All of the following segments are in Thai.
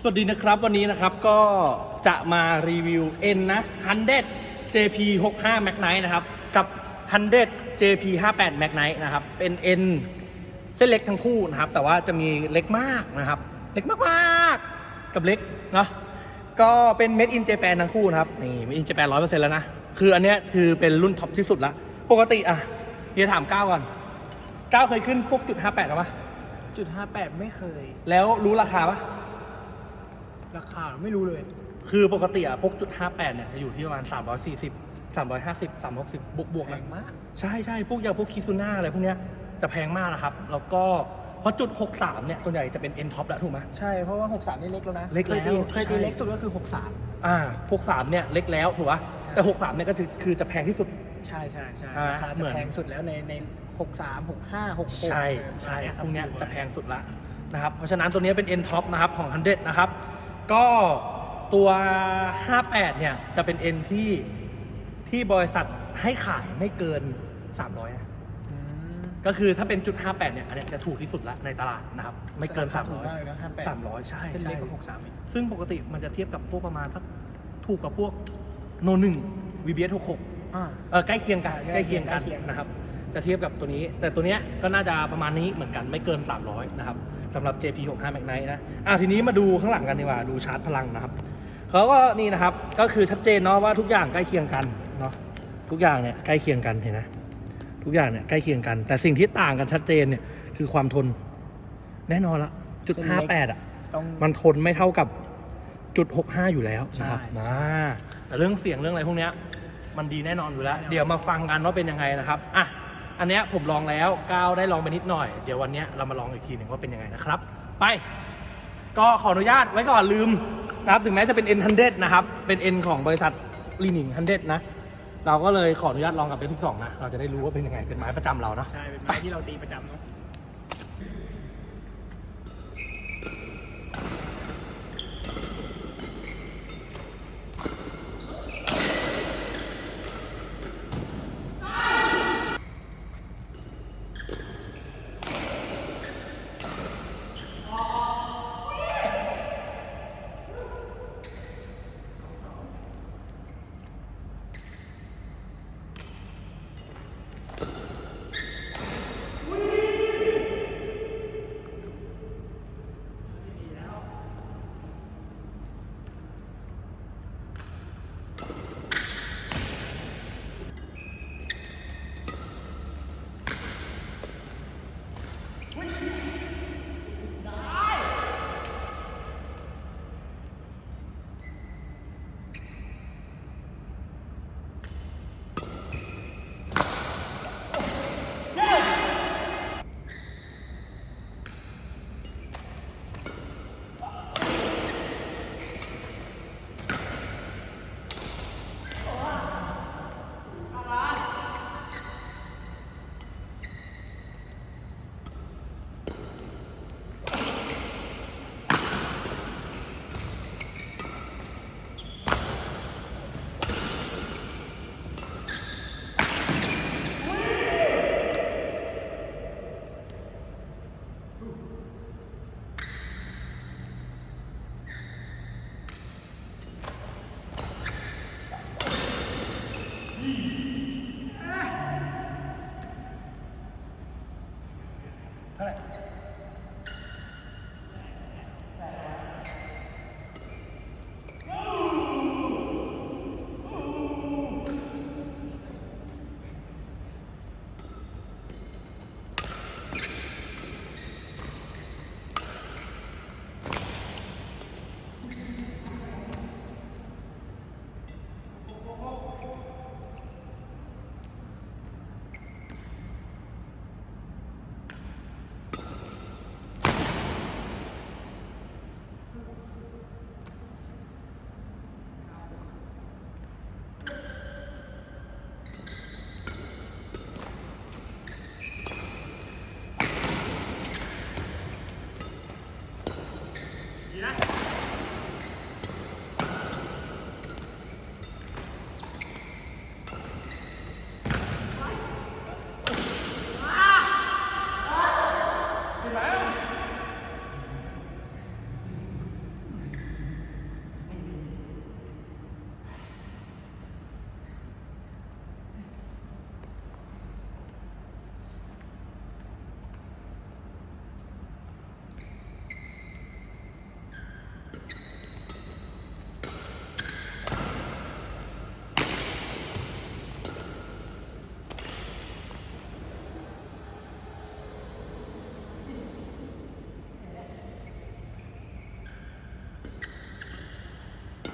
สวัสดีนะครับวันนี้นะครับก็จะมารีวิว N นะ100 JP 65 Mac Knight นะครับ กับ100 JP 58 Mac Knight นะครับ เป็น N เส้นเล็กทั้งคู่นะครับ แต่ว่าจะมีเล็กมากนะครับ เล็กมากๆ กับเล็กเนาะก็เป็น Made in Japan ทั้งคู่นะครับ นี่ Made in Japan 100%แล้วนะ คืออันเนี้ยคือเป็นรุ่นท็อปที่สุดละ ปกติอะเฮียถามก้าวก่อนก้าวเคยขึ้นพวกจุด58หรอปะจุดห้าแปดไม่เคย แล้วรู้ราคาปะ ราคาไม่รู้เลย คือปกติอะพวกจุด58เนี่ยจะอยู่ที่ประมาณ340 350 360บวกบวกๆแพนะงมาก ใช่ใช่พวกอย่างพวกคิซูน่าอะไรพวกเนี้ยจะแพงมากนะครับ แล้วก็เพราะจุด63เนี่ยส่วนใหญ่จะเป็น N top แล้วถูกไหม ใช่เพราะว่า 63 นี่เล็กแล้วนะเล็กแล้วคยตีเคยตีใช่ เล็กสุดก็คือ 63 อ่าพวก3เนี่ยเล็กแล้วถูกปะแต่63เนี่ยก็คือคือจะแพงที่สุด ใช่ใช่ใช่อ่าราคาเหมืจะอน แพงสุดแล้วในใน 63 65 66ใช่ใช่พวกเนี้ยจะแพงสุดละนะครับ เพราะฉะนั้นตัวเนี้ยเป็น N top นะครับของ 100 นะครับ ก็ตัว 58 เนี่ย จะเป็น N ที่ที่บริษัทให้ขายไม่เกิน 300นะอืมก็คือถ้าเป็นจุด 58 เนี่ย อันเนี้ยจะถูกที่สุดละในตลาดนะครับ ไม่เกินราคาถูกมากเลยนะ300 58 300 ใช่เส้นใช่เล็กกว่า63อีกซึ่งปกติมันจะเทียบกับพวกประมาณสักถูกกับพวกโนหนึ่ง VBS 66 อ่า เออใกล้เคียงกันใช่ใกล้เคียงกันใกล้เคียง นะครับ จะเทียบกับตัวนี้ แต่ตัวเนี้ยก็น่าจะประมาณนี้เหมือนกันไม่เกิน 300 นะครับสำหรับ JP 65 Mac Knight นะอะทีนี้มาดูข้างหลังกันดีกว่าดูชาร์จพลังนะครับเขาก็นี่นะครับก็คือชัดเจนเนาะว่าทุกอย่างใกล้เคียงกันเนาะทุกอย่างเนี่ยใกล้เคียงกันเห็นไหมทุกอย่างเนี่ยใกล้เคียงกัน แต่สิ่งที่ต่างกันชัดเจนเนี่ยคือความทนแน่นอนละจุด58อะต้องมันทนไม่เท่ากับจุด65อยู่แล้วนะครับใช่นะแต่เรื่องเสียงเรื่องอะไรพวกเนี้ยมันดีแน่นอนอยู่แล้ว เดี๋ยวมาฟังกันว่าเป็นยังไงนะครับอะ อันเนี้ยผมลองแล้วก้าวได้ลองไปนิดหน่อย เดี๋ยววันเนี้ยเรามาลองอีกทีหนึ่งว่าเป็นยังไงนะครับ ไป ก็ขออนุญาตไว้ก่อนลืมนะครับถึงแม้จะเป็น N100 นะครับ เป็น N ของบริษัทลีนิง100 นะ เราก็เลยขออนุญาตลองกับ N12 นะ เราจะได้รู้ว่าเป็นยังไงเป็นไม้ประจำเราเนาะ ใช่ เป็นไม้ที่เราตีประจำเนาะ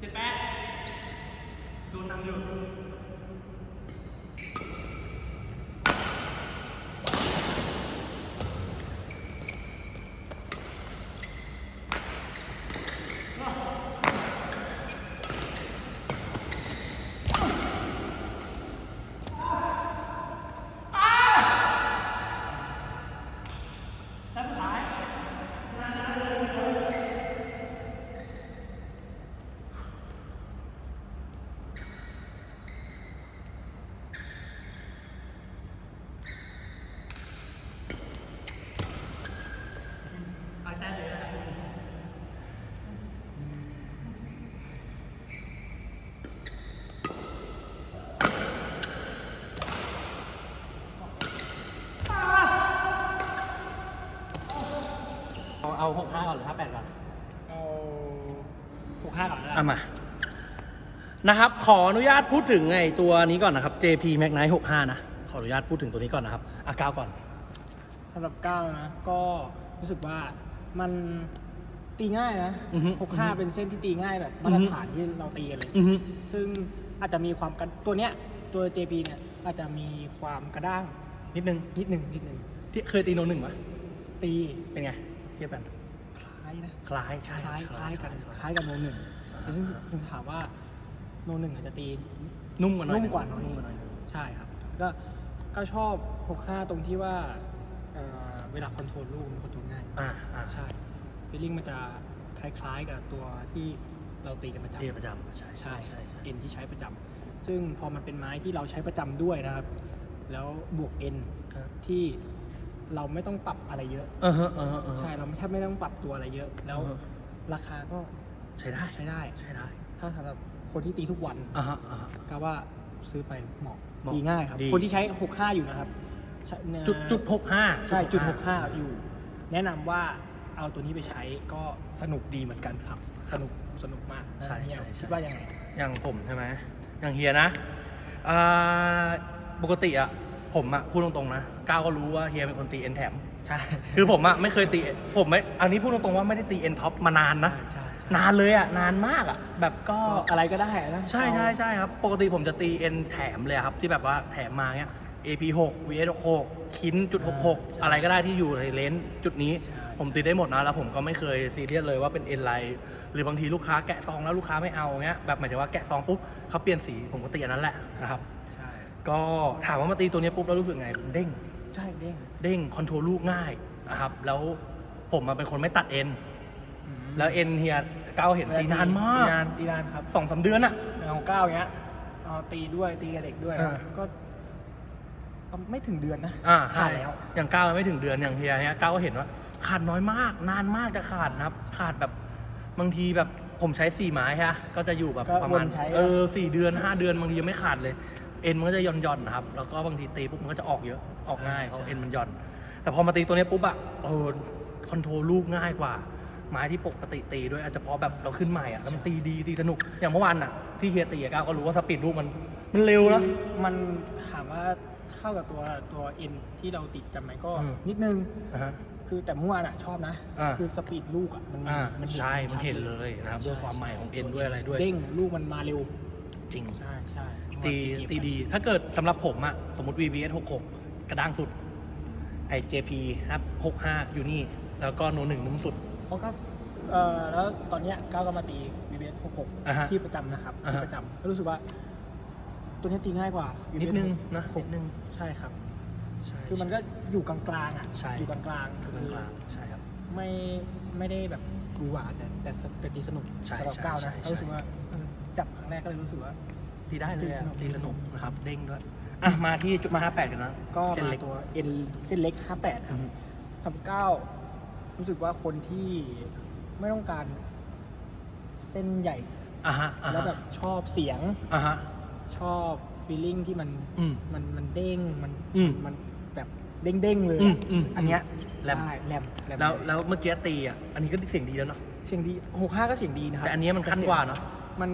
เจ็ดแหกห้าก่อนหรือห้าแปดก่อนเอาหกห้าก่อนนะเอามา นะครับ ขออนุญาตพูดถึงไอ้ตัวนี้ก่อนนะครับ JP Mac Knight 65 นะ ขออนุญาตพูดถึงตัวนี้ก่อนนะครับอาก้าวก่อน สำหรับก้าวนะ ก็รู้สึกว่ามันตีง่ายนะอือฮึหกห้าเป็นเส้นที่ตีง่ายแบบมาตรฐานที่เราตีกันเลย อือฮึ ซึ่งอาจจะมีความกันตัวเนี้ยตัว JP เนี่ยอาจจะมีความกระด้างนิดนึงนิดหนึ่งนิดหนึ่งที่เคยตีโนหนึ่งปะตีเป็นไงเทียบกันคล้ายนะคล้ายใช่คล้ายคล้ายกันคคล้าล้ายยกับโนหนึ่งแต่ซึ่งซึ่งถามว่าโนหนึ่งอาจจะตีนุ่มกว่าหน่อยนุ่มกว่าหน่อยนุ่มกว่าหน่อยใช่ครับ ก็ก็ชอบ65ตรงที่ว่าเอ่อเวลาคอนโทรลลูกมันคอนโทรลง่ายอ่าอ่าใช่ฟีลลิ่งมันจะคล้ายๆกับตัวที่เราตีกันประจำเทียบประจำใช่ใช่ใช่ใช่เอ็นที่ใช้ประจำซึ่งพอมันเป็นไม้ที่เราใช้ประจำด้วยนะครับ แล้วบวกเอ็นอ่าที่ เราไม่ต้องปรับอะไรเยอะเออฮะเออฮะเออฮะ ใช่เราแทบไม่ต้องปรับตัวอะไรเยอะ แล้วอือฮะ ราคาก็ใช้ได้ใช้ได้ ใช้ได้ถ้าสำหรับคนที่ตีทุกวันอ่าฮะอ่าฮะ ก็ว่าซื้อไปเหมาะเหมาะดีง่ายครับ ดี คนที่ใช้ 65 อยู่นะครับใช้เอ่อจุดจุดหกห้าใช่จุด 65 อยู่ แนะนำว่าเอาตัวนี้ไปใช้ก็สนุกดีเหมือนกันครับ สนุกสนุกมากใช่เนี่ยใช่คิใช่ดว่ายังไงอย่างผมใช่ไหมอย่างเฮียนะอ่าปกติอะ ผมอะพูดตรงๆนะก้าวก็รู้ว่าเฮียเป็นคนตีเอ็นแถม ใช่ คือผมอะไม่เคยตีผมไม่อันนี้พูดตรงๆว่าไม่ได้ตีเอ็นท็อปมานานนะ ใช่ใช่นานเลยอะนานมากอะแบบก็ ก็อะไรก็ได้นะใช่ใช่ใช่ครับ ปกติผมจะตีเอ็นแถมเลยครับ ที่แบบว่าแถมมาเนี้ย AP6 VS6 คินจุด66 อะไรก็ได้ที่อยู่ในเลนส์จุดนี้ ผมตีได้หมดนะ แล้วผมก็ไม่เคยซีเรียสเลยว่าเป็นเอ็นไลหรือบางทีลูกค้าแกะซองแล้วลูกค้าไม่เอาเงี้ยแบบหมายถึงว่าแกะซองปุ๊บเขาเปลี่ยนสีผมก็ตีอันนั้นแหละนะครับใช่ ก็ถามว่ามาตีตัวนี้ปุ๊บแล้วรู้สึกไงเด้ง ใช่เด้งเด้งคอนโทรลลูกง่ายนะครับ แล้วผมมาเป็นคนไม่ตัดเอ็น แล้วเอ็นเฮียเก้าเห็นตีนานมากตีนานตีนานครับสองสามเดือนอะอย่างของก้าวเนี้ยเอาตีด้วยตีกับเด็กด้วยนะอ่า ก็ไม่ถึงเดือนนะอ่าขาขาดดแล้ว อย่างเก้าไม่ถึงเดือนอย่างเฮียเนี้ยเก้าก็เห็นว่า ขาดน้อยมาก นานมากจะขาดนะครับ ขาดแบบบางทีแบบผมใช้สี่ไม้ฮะก็จะอยู่แบบก็ประมาณวนใช้ เออสี่เดือนห้าเดือนบางทียังไม่ขาดเลย เอ็นมันก็จะหย่อนหย่อนๆนะครับ แล้วก็บางทีตีปุ๊บมันก็จะออกเยอะออกง่ายเพราะเอ็นมันหย่อน แต่พอมาตีตัวเนี้ยปุ๊บอะเออคอนโทรลลูกง่ายกว่าไม้ที่ปกติตีด้วยอาจจะเพราะแบบเราขึ้นใหม่อะแล้วมันตีดีตีสนุกอย่างเมื่อวานอะที่เฮียตีอะก้าวก็รู้ว่าสปีดลูกมัน มันเร็วนะมันถามว่าเท่ากับตัวตัวเอ็นที่เราติดจำไหมก็อืมนิดนึงอ่าฮะคือแต่เมื่อวานอะชอบนะอ่าคือสปีดลูกอะมันอ่ามันเห็นใช่มันเห็นชัดเลยนะครับใช่ด้วยความใหม่ของเอ็นด้วยอะไรด้วยเด้งลูกมันมาเร็วจริงใช่ใช่ ตีเกมตีดี ถ้าเกิดสำหรับผมอะสมมติ VBS 66 กระด้างสุด ไอ JP ครับ65 อยู่นี่ แล้วก็โนหนึ่งนุ่มสุด เพราะก็เอ่อแล้วตอนเนี้ยก้าวก็มาตี VBS อ่าฮะ66 ที่ประจำนะครับอ่าที่ฮะประจำก็รู้สึกว่า ตัวเนี้ยตีง่ายกว่า นิด VBS นึงนะหนิกดนึงใช่ครับ ใช่ คือมันก็อยู่กลางๆอะใช่ อยู่กลางๆคือกลางๆใช่ครับ ไม่ไม่ได้แบบกลัวแต่แต่สแต่ตีสนุกใช่สำหรับใช่ก้าวใช่นะใช่ก็รู้สึกว่าเออจับครั้งแรกก็เลยรู้สึกว่า ตีได้เลยอะตีตีสสนุนุกกนะครับเด้งด้วยอะมาที่จุดมา58กันนะก็เส้นมาเล็ก ตัวเอ็นเส้นเล็ก 58คอืรับมทำเก้ารู้สึกว่าคนที่ไม่ต้องการ เส้นใหญ่ อะฮะอะแล้วแบฮะบชอบเสียง อะฮะ ชอบฟีลลิ่งที่มันอืมมันมันเด้งมันอืมมันแบบเด้งเด้งๆเลยอืมอะอืมอันเนี้ยแรม ได้แรมรมแล้วแล้วเมื่อกี้ตีอะ อันนี้ก็เสียงดีแล้วเนาะ เสียงดีหกห้าก็เสียงดีนะครับแต่อันเนี้ยมันขั้นกว่าเนอะมัน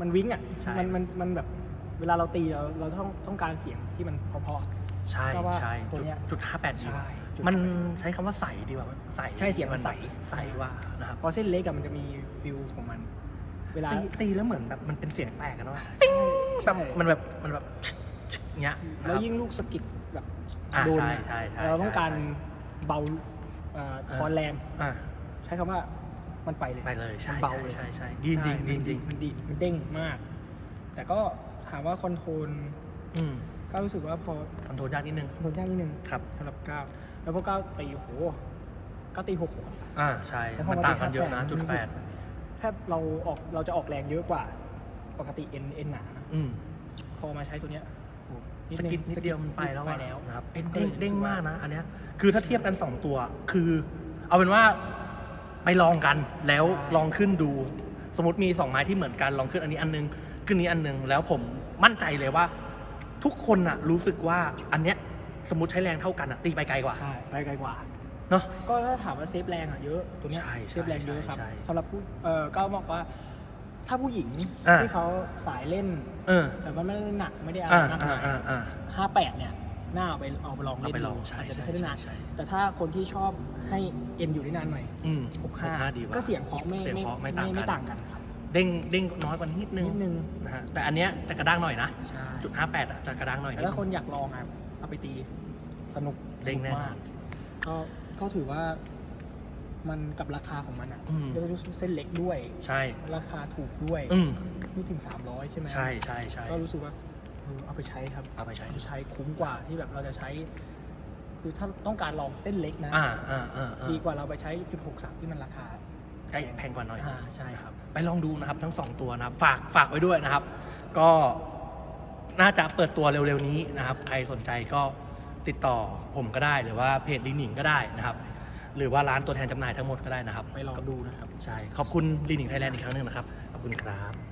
มันวิ้งอะใช่ มันมันมันแบบเวลาเราตีเราเราต้องต้องการเสียงที่มันเพราะๆใช่ก็ว่าใช่ตัวจุดเนี้ย จุด58ดีใช่จจุด มันใช้คำว่าใสดีกว่าใสใช่เสียงมันใส ใสกว่านะครับเพราะเส้นเล็กอะมันจะมีฟิลของมัน เวลา ตีตีแล้วเหมือนแบบมันเป็นเสียงแตกกันว่าใช่ แบบมันแบบมันแบบเงี้ยนะแล้วครับยิ่งลูกสะกิดแบบอ่าโดนใช่ใช่ใช่เราต้องการใช่เบาเอ่อทอนแรงอ่าใช้คำว่า มันไปเลยไปเลยใช่มันเบาใช่เลยใช่ใช่ดีจริงจริงจริง มันดีมันเด้งมาก แต่ก็ถามว่าคอนโทรลอืมก็รู้สึกว่าพอคอนโทรลยากนิดนึง คอนโทรลยากนิดนึงครับ สำหรับก้าวแล้วพอก้าวตีโหก้าวตีหกหกอ่าใช่ แล้วพอมันมาต่างกันตีเยอะนะ58จุดแปดแทบเราออกเราจะออกแรงเยอะกว่า ปกติเอ็นเอ็นหนาอืมพอมาใช้ตัวเนี้ยโอ้สกิดนิดเดียวมันไปแล้วไปอะแล้วนะครับเอ็นเด้งเด้งมากนะ อันเนี้ยคือถ้าเทียบกันสองตัว คือ เอาเป็นว่า ไปลองกันแล้วลองขึ้นดู สมมติมีสองไม้ที่เหมือนกันลองขึ้นอันนี้อันนึงขึ้นนี้อันนึงแล้วผมมั่นใจเลยว่า ทุกคนอะรู้สึกว่าอันเนี้ยสมมติใช้แรงเท่ากันอะตีไปไกลกว่าใช่ไปไกลกว่าเนาะก็ถ้าถามว่าเซฟแรงอะเยอะตัวเนี้ยใช่เซฟแรงเยอะครับใช่ใช่สำหรับผู้เอ่อก็บอกว่า ถ้าผู้หญิงอ่าที่เขาสายเล่นเออแต่ว่าไม่ได้หนักไม่ได้อะไรอ่ามากอ่ามายอ่าอ่าห้าแปดเนี่ย น่าเอาไปเอาไปลองเล่นเอาไปลองดูใช่อาจจะใช่ใช้ได้นานใช่ใช่ แต่ถ้าคนที่ชอบให้เอ็นอยู่ได้นานหน่อยอืมหกห้าดีกว่าก็เสียงเคาะไม่เสียงไม่เคาะไม่ต่างกันไม่ต่างกันครับเด้งเด้งน้อยกว่านิดนึงนิดนึงนะฮะแต่อันเนี้ยจะกระด้างหน่อยนะใช่จุดห้าแปดจะกระด้างหน่อยแต่นิดถ้านึงคนอยากลองอะเอาไปตีสนุกเด้งแน่สกมากก็ก็ถือว่า มันกับราคาของมันอะอืมเรียกว่าเส้นเล็กด้วย ใช่ ราคาถูกด้วยอืมไม่ถึง 300 ใช่ไหมใช่ใช่ใช่ก็รู้สึกว่า เออเอาไปใช้ครับเอาไปใช้เอาไปใช้คุ้มกว่าที่แบบเราจะใช้ คือถ้าต้องการลองเส้นเล็กนะอ่าอ่าอ่าอ่าดีกว่าเราไปใช้จุดหกสามที่มันราคาใกล้แพงกว่าหน่อยอ่าใช่ครับ ไปลองดูนะครับทั้งสองตัวนะครับ ฝากฝากไว้ด้วยนะครับ ก็น่าจะเปิดตัวเร็วๆนี้นะครับ ใครสนใจก็ติดต่อผมก็ได้หรือว่าเพจลีนิงก็ได้นะครับ หรือว่าร้านตัวแทนจำหน่ายทั้งหมดก็ได้นะครับ ไปลองดูนะครับ ใช่ ขอบคุณลีนิงไทยแลนด์อีกครั้งหนึ่งนะครับ ขอบคุณครับมา